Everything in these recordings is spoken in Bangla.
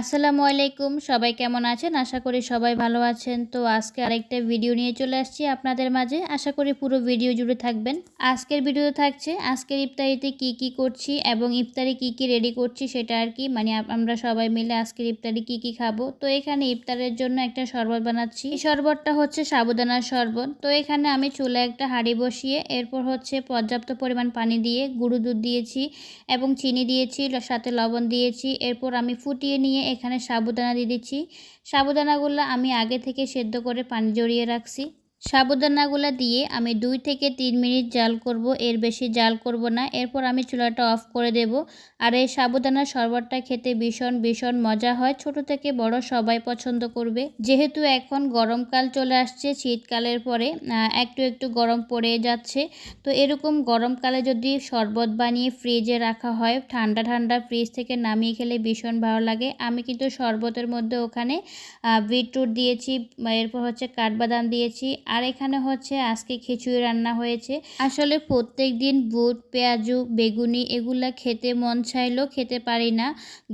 আসসালামু আলাইকুম। সবাই কেমন আছেন? আশা করি সবাই ভালো আছেন। তো আজকে আরেকটা ভিডিও নিয়ে চলে আসছি আপনাদের মাঝে। আশা করি পুরো ভিডিও জুড়ে থাকবেন। আজকের ভিডিও থাকছে, আজকের ইফতারিতে কি কি করছি এবং ইফতারি কি কি রেডি করছি সেটা আর কি। মানে আমরা সবাই মিলে আজকের ইফতারি কি কি খাব। তো এখানে ইফতারের জন্য একটা শরবত বানাচ্ছি। এই শরবতটা হচ্ছে সাবুদানার শরবত। তো এখানে আমি চুলে একটা হাঁড়ি বসিয়ে, এরপর হচ্ছে পর্যাপ্ত পরিমাণ পানি দিয়ে গুঁড়ো দুধ দিয়েছি এবং চিনি দিয়েছি, সাথে লবণ দিয়েছি। এরপর আমি ফুটিয়ে নিয়ে এখানে সাবুদানা দিয়ে দিচ্ছি। সাবুদানাগুলো আমি আগে থেকে সেদ্ধ করে পানি জড়িয়ে রাখছি। সাবুদানাগুলো দিয়ে আমি দুই থেকে তিন মিনিট জাল করব, এর বেশি জাল করব না। এরপর আমি চুলাটা অফ করে দেব। আর এই সাবুদানার শরবতটা খেতে ভীষণ ভীষণ মজা হয়। ছোট থেকে বড় সবাই পছন্দ করবে। যেহেতু এখন গরমকাল চলে আসছে, শীতকালের পরে একটু একটু গরম পড়ে যাচ্ছে। তো এরকম গরমকালে যদি শরবত বানিয়ে ফ্রিজে রাখা হয়, ঠান্ডা ঠান্ডা ফ্রিজ থেকে নামিয়ে খেলে ভীষণ ভালো লাগে। আমি কিন্তু শরবতের মধ্যে ওখানে বিটরুট দিয়েছি, এরপর হচ্ছে কাঠবাদাম দিয়েছি। আর এখানে হচ্ছে আজকে খিচুড়ি রান্না হয়েছে। আসলে প্রত্যেক দিন বুট, পেঁয়াজু, বেগুনি এগুলা খেতে মন চাইলেও খেতে পারি না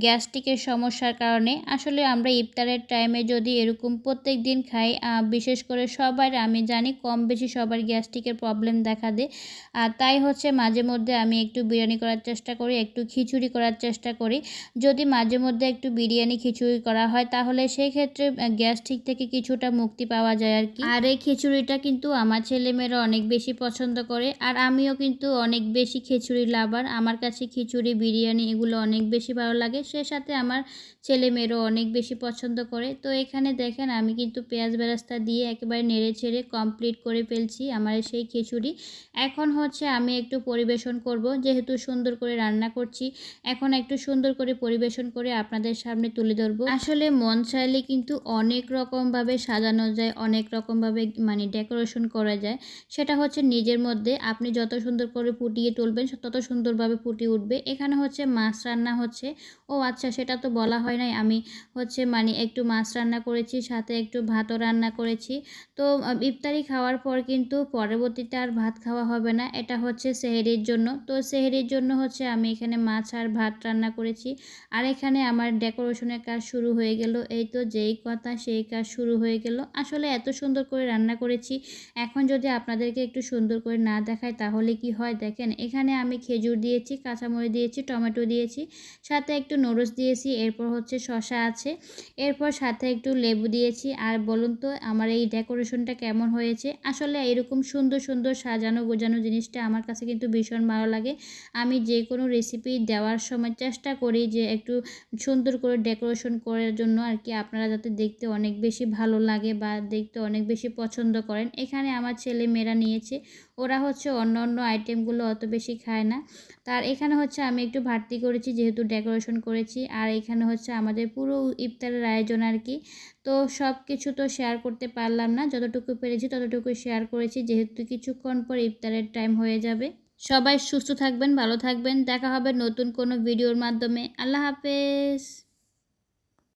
গ্যাস্ট্রিকের সমস্যার কারণে। আসলে আমরা ইফতারের টাইমে যদি এরকম প্রত্যেক দিন খাই বিশেষ করে সবার, আমি জানি কম বেশি সবার গ্যাস্ট্রিকের প্রবলেম দেখা দেয়। আর তাই হচ্ছে মাঝে মধ্যে আমি একটু বিরিয়ানি করার চেষ্টা করি, একটু খিচুড়ি করার চেষ্টা করি। যদি মাঝে মধ্যে একটু বিরিয়ানি খিচুড়ি করা হয়, তাহলে সেই ক্ষেত্রে গ্যাস্ট্রিক থেকে কিছুটা মুক্তি পাওয়া যায় আর কি। আর এই খিচুড়ি খিচুড়িটা কিন্তু আমার ছেলেমেয়েরা অনেক বেশি পছন্দ করে, আর আমিও কিন্তু অনেক বেশি খিচুড়ি লাভার। আমার কাছে খিচুড়ি, বিরিয়ানি এগুলো অনেক বেশি ভালো লাগে, সে সাথে আমার ছেলেমেয়েরও অনেক বেশি পছন্দ করে। তো এখানে দেখেন আমি কিন্তু পেঁয়াজ বেরাস্তা দিয়ে একেবারে নেড়ে ছেড়ে কমপ্লিট করে ফেলছি আমার সেই খিচুড়ি। এখন হচ্ছে আমি একটু পরিবেশন করব, যেহেতু সুন্দর করে রান্না করছি, এখন একটু সুন্দর করে পরিবেশন করে আপনাদের সামনে তুলে ধরবো। আসলে মন চাইলে কিন্তু অনেক রকমভাবে সাজানো যায়, অনেক রকমভাবে মানে মানে ডেকোরেশন করা যায়, সেটা হচ্ছে নিজের মধ্যে আপনি যত সুন্দর করে ফুটিয়ে তুলবেন, তত সুন্দরভাবে ফুটিয়ে উঠবে। এখানে হচ্ছে মাছ রান্না হচ্ছে। ও আচ্ছা সেটা তো বলা হয় নাই। আমি হচ্ছে মানে একটু মাছ রান্না করেছি, সাথে একটু ভাতও রান্না করেছি। তো ইফতারি খাওয়ার পর কিন্তু পরবর্তীতে আর ভাত খাওয়া হবে না। এটা হচ্ছে সেহেরির জন্য। তো সেহেরির জন্য হচ্ছে আমি এখানে মাছ আর ভাত রান্না করেছি। আর এখানে আমার ডেকোরেশনের কাজ শুরু হয়ে গেল। এই তো যেই কথা, সেই কাজ শুরু হয়ে গেল। আসলে এত সুন্দর করে রান্না করেছি। এখন যদি আপনাদেরকে একটু সুন্দর করে না দেখায় তাহলে কি হয় দেখেন, এখানে আমি খেজুর দিয়েছি, কাঁচামরিচ দিয়েছি, টমেটো দিয়েছি, সাথে একটু নুডলস দিয়েছি, এরপর হচ্ছে শশা আছে, এরপর সাথে একটু লেবু দিয়েছি। আর বলুন তো, আমার এই ডেকোরেশনটা কেমন হয়েছে? আসলে এরকম সুন্দর সুন্দর সাজানো, গোজানো জিনিসটা আমার কাছে কিন্তু ভীষণ ভালো লাগে। আমি যে কোনো রেসিপি দেওয়ার সময় চেষ্টা করি যে একটু সুন্দর করে ডেকোরেশন করার জন্য আর কি। আপনারা যাতে দেখতে অনেক বেশি ভালো লাগে বা দেখতে অনেক বেশি পছন্দ করেন। এখানে আমার ছেলে মেয়েরা নিয়েছে। ওরা হচ্ছে অন্য অন্য আইটেমগুলো অত বেশি খায় না। তার এখানে হচ্ছে আমি একটু ভারতি করেছি, যেহেতু ডেকোরেশন করেছি। আর এখানে হচ্ছে আমাদের পুরো ইফতারের আয়োজন আর কি। তো সব কিছু তো শেয়ার করতে পারলাম না। যতটুকু পেরেছি ততটুকু শেয়ার করেছি। যেহেতু কিছুক্ষণ পর ইফতারের টাইম হয়ে যাবে। সবাই সুস্থ থাকবেন, ভালো থাকবেন। দেখা হবে নতুন কোনো ভিডিওর মাধ্যমে। আল্লাহ হাফেজ।